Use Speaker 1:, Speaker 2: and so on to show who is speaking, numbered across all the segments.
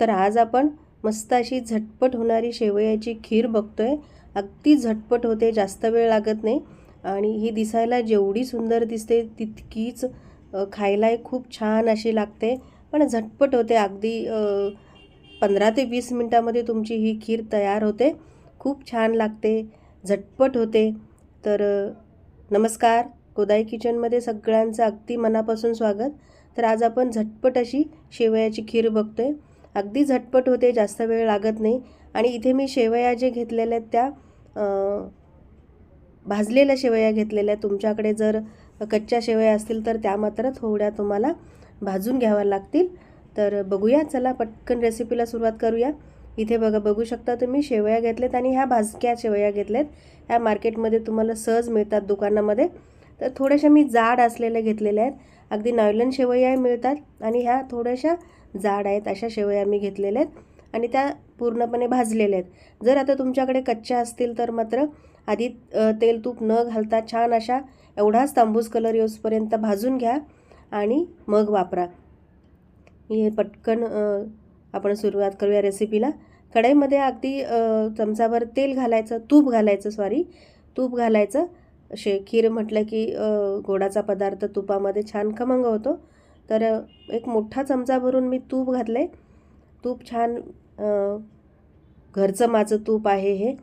Speaker 1: तर आज आपण मस्त अशी झटपट होणारी शेवयाची खीर बघतोय. अगदी झटपट होते जास्त वेळ लागत नाही. आणि ही दिसायला जेवढी सुंदर दिसते तितकीच खायलाही खूप छान अशी लागते. पण झटपट होते अगदी पंधरा ते वीस मिनटामध्ये तुमची ही खीर तयार होते. खूप छान लागते झटपट होते. तर नमस्कार. गोदाई किचनमध्ये सगळ्यांचं अगदी मनापासून स्वागत. तर आज आपण झटपट अशी शेवयाची खीर बघतोय. अगदी झटपट होते जास्त वेळ लागत नाही. आणि इथे मी शेवया जे घेतलेल्या आहेत त्या भाजलेल्या शेवया घेतलेल्या आहेत तुमच्याकडे जर कच्च्या शेवया असतील तर त्या मात्र थोड्या तुम्हाला भाजून घ्याव्या लागतील. तर बघूया चला पटकन रेसिपीला सुरुवात करूया. इथे बघा बघू शकता तुम्ही शेवया घेतल्यात आणि ह्या भाजक्या शेवया घेतल्यात ह्या मार्केटमध्ये तुम्हाला सहज मिळतात दुकानामध्ये. तर थोड्याशा मी जाड असलेल्या घेतलेल्या आहेत. अगदी नॉयलन शेवया मिळतात आणि ह्या थोड्याशा जाड आहेत अशा शेवया मी घेतलेल्या आहेत आणि त्या पूर्णपणे भाजलेल्या आहेत. जर आता तुमच्याकडे कच्च्या असतील तर मात्र आधी तेल तूप न घालता छान अशा एवढाच तांबूस कलर येऊसपर्यंत भाजून घ्या आणि मग वापरा. मी हे पटकन आपण सुरुवात करूया रेसिपीला कढईमध्ये अगदी चमचाभर तेल घालायचं तूप घालायचं सॉरी तूप घालायचं. शे खीर म्हटलं की गोडाचा पदार्थ तुपामध्ये छान खमंग होतो. तर एक मोठा चमचा भरून मी तूप घातलं आहे तूप छान घरचं माझं तूप आहे हे.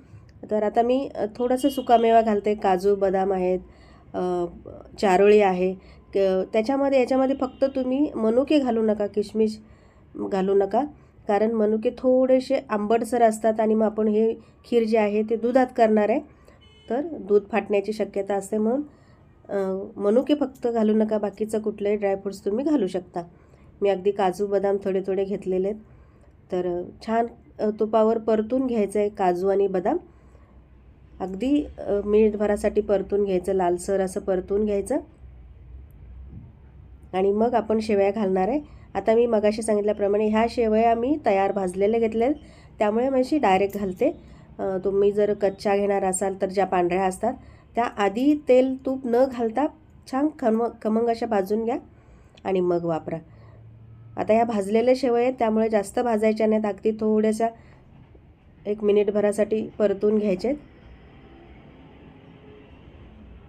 Speaker 1: तर आता मी थोडंसं सुकामेवा घालते. काजू बदाम आहेत चारोळी आहे. क- त्याच्यामध्ये याच्यामध्ये फक्त तुम्ही मनुके घालू नका किशमिश घालू नका. कारण मनुके थोडेसे आंबटसर असतात आणि मग आपण हे खीर जे आहे ते दुधात करणार आहे. तर दूध फाटण्याची शक्यता असते म्हणून मनुके फक्त घालू नका बाकीचं कुठलेही ड्रायफ्रूट्स तुम्ही घालू शकता. मी अगदी काजू बदाम थोडे थोडे घेतलेले आहेत. तर छान तुपावर परतून घ्यायचं आहे काजू आणि बदाम. अगदी मिनिटभरासाठी परतून घ्यायचं लालसर असं परतून घ्यायचं. आणि मग आपण शेवया घालणार आहे. आता मी मगाशी सांगितल्याप्रमाणे ह्या शेवया मी तयार भाजलेल्या घेतल्या आहेत. त्यामुळे मी डायरेक्ट घालते. तुम्ही जर कच्च्या घेणार असाल तर ज्या पांढऱ्या असतात त्या आधी तेल तूप न घालता छान खम खमंग अशा भाजून घ्या आणि मग वापरा. आता ह्या भाजलेल्या शेवया आहेत त्यामुळे जास्त भाजायच्या नाहीत. अगदी थोड्याशा एक मिनिटभरासाठी परतून घ्यायचे आहेत.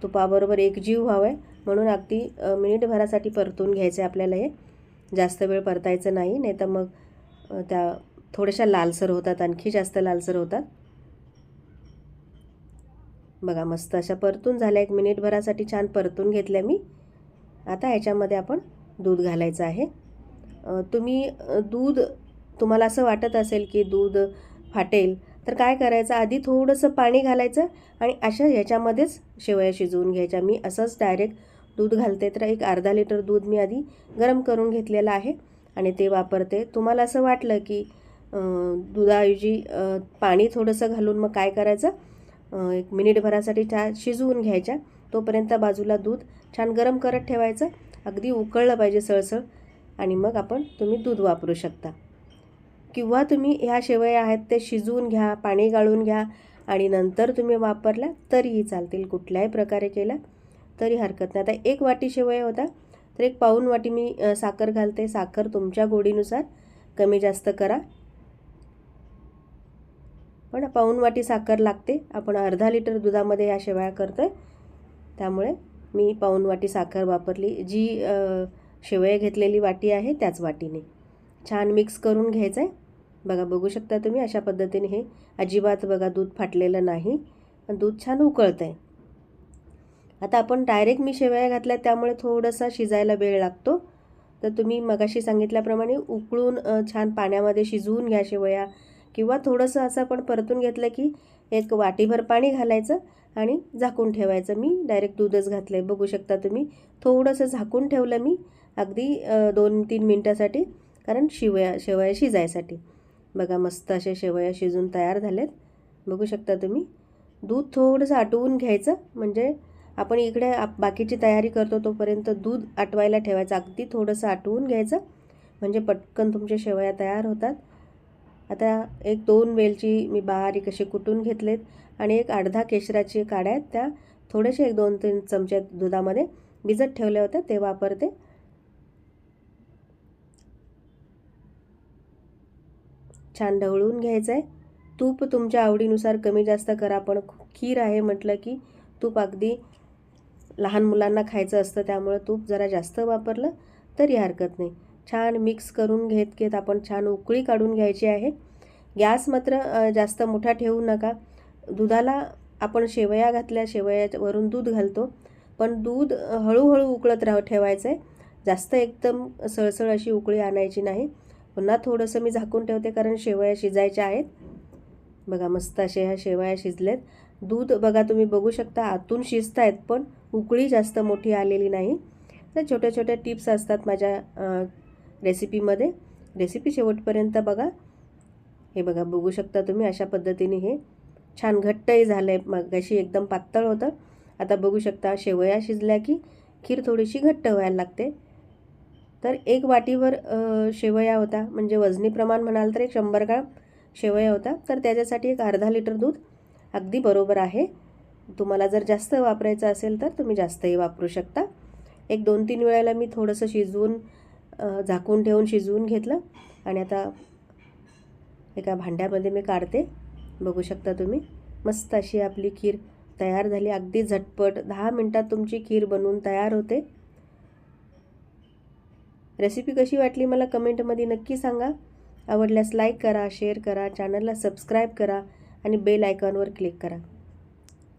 Speaker 1: तुपाबरोबर एकजीव व्हावं आहे म्हणून अगदी मिनिटभरासाठी परतून घ्यायचं आहे आपल्याला हे. जास्त वेळ परतायचं नाही नाही तर मग त्या थोड्याशा लालसर होतात आणखी जास्त लालसर होतात. बघा मस्त अशा परतून झाल्या. एक मिनिटभरासाठी छान परतून घेतल्या मी. आता ह्याच्यामध्ये आपण दूध घालायचं आहे. तुम्ही दूध तुम्हाला असं वाटत असेल की दूध फाटेल तर काय करायचं? आधी थोडंसं पाणी घालायचं आणि अशा ह्याच्यामध्येच शेवया शिजवून घ्यायच्या. मी असंच डायरेक्ट दूध घालते. तर एक अर्धा लिटर दूध मी आधी गरम करून घेतलेलं आहे आणि ते वापरते. तुम्हाला असं वाटलं की दुधाऐवजी पाणी थोडंसं घालून मग काय करायचं? एक मिनिटभरासाठी चहा शिजवून घ्यायच्या. तोपर्यंत बाजूला दूध छान गरम करत ठेवायचं. अगदी उकळलं पाहिजे सळसळ. आणि मग आपण तुम्ही दूध वापरू शकता. किंवा तुम्ही ह्या शेवया आहेत ते शिजवून घ्या पाणी गाळून घ्या. आणि नंतर तुम्ही वापरल्या तरीही चालतील. कुठल्याही प्रकारे केला तरी हरकत नाही. आता एक वाटी शेवया होता. तर एक पाऊण वाटी मी साखर घालते. साखर तुमच्या गोडीनुसार कमी जास्त करा. पण पाऊण वाटी साखर लागते. आपण अर्धा लिटर दुधामध्ये ह्या शेवया करतो आहे त्यामुळे मी पाऊण वाटी साखर वापरली. जी शेवया घेतलेली वाटी आहे त्याच वाटीने. छान मिक्स करून घ्यायचं आहे बघा बघू शकता तुम्ही अशा पद्धतीने हे अजिबात बघा दूध फाटलेलं नाही. पण दूध छान उकळतं आहे आता आपण डायरेक्ट मी शेवया घातल्या त्यामुळे थोडासा शिजायला वेळ लागतो. तर तुम्ही मगाशी सांगितल्याप्रमाणे उकळून छान पाण्यामध्ये शिजवून घ्या शेवया. किंवा थोडंसं असं आपण परतून घेतलं की एक वाटीभर पाणी घालायचं आणि झाकून ठेवायचं. मी डायरेक्ट दूधच घातलं आहे बघू शकता तुम्ही थोडंसं झाकून ठेवलं मी अगदी दोन तीन मिनटासाठी कारण शिवया शेवया शिजायसाठी. बघा मस्त असे शेवया शिजून तयार झालेत. बघू शकता तुम्ही दूध थोडंसं आटवून घ्यायचं. म्हणजे आपण इकडे आप बाकीची तयारी करतो तोपर्यंत दूध आटवायला ठेवायचं. अगदी थोडंसं आटवून घ्यायचं. म्हणजे पटकन तुमच्या शेवया तयार होतात. आता एक दोन वेलची मी बारीक असे कुटून घेतलेत आणि एक अर्धा केशराची काड्या आहेत. त्या थोडेसे एक दोन तीन चमचे दुधामध्ये भिजत ठेवल्या होत्या ते वापरते. छान ढवळून घ्यायचं आहे तूप तुमच्या आवडीनुसार कमी जास्त करा पण खीर आहे म्हटलं की तूप अगदी लहान मुलांना खायचं असतं त्यामुळं तूप जरा जास्त वापरलं तरी हरकत नाही. छान मिक्स करून घेत घेत आपण छान उकळी काढून घ्यायची आहे. गॅस मात्र जास्त मोठा ठेवू नका. दुधाला आपण शेवया घातल्या शेवयावरून दूध घालतो. पण दूध हळूहळू उकळत राह ठेवायचं आहे जास्त एकदम सळसळ अशी उकळी आणायची नाही. पुन्हा थोडंसं मी झाकून ठेवते कारण शेवया शिजायच्या आहेत. बघा मस्त असे ह्या शेवया शिजलेत. दूध बघा तुम्ही बघू शकता आतून शिजत आहेत पण उकळी जास्त मोठी आलेली नाही. तर छोट्या छोट्या टिप्स असतात माझ्या रेसिपीमध्ये. रेसिपी शेवटपर्यंत बघा. हे बघा बघू शकता तुम्ही अशा पद्धतीने हे छान घट्टही झालं आहे मग अशी एकदम पातळ होतं. आता बघू शकता शेवया शिजल्या की खीर थोडीशी घट्ट व्हायला लागते. तर एक वाटीवर शेवया होता. म्हणजे वजनी प्रमाण म्हणाल तर एक शंभर ग्राम शेवया होता. तर त्याच्यासाठी एक अर्धा लिटर दूध अगदी बरोबर आहे. तुम्हाला जर जास्त वापरायचं असेल तर तुम्ही जास्तही वापरू शकता. एक दोन तीन वेळेला मी थोडंसं शिजवून झाकून ठेवून शिजवून घेतलं आणि आता एका भांड्यामध्ये मी काढते. बघू शकता तुम्ही. मस्त अशी आपली खीर तयार झाली. अगदी झटपट दहा मिनटात तुमची खीर बनवून तयार होते. रेसिपी कशी वाटली मला कमेंटमध्ये नक्की सांगा. आवडल्यास लाईक करा शेअर करा चॅनलला सबस्क्राईब करा आणि बेल आयकॉनवर क्लिक करा.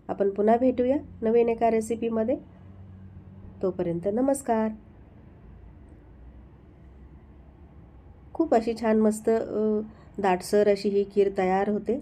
Speaker 1: आपण पुन्हा भेटूया नवीन एका रेसिपीमध्ये. तोपर्यंत नमस्कार. खूप अशी छान मस्त दाटसर अशी ही खीर तयार होते.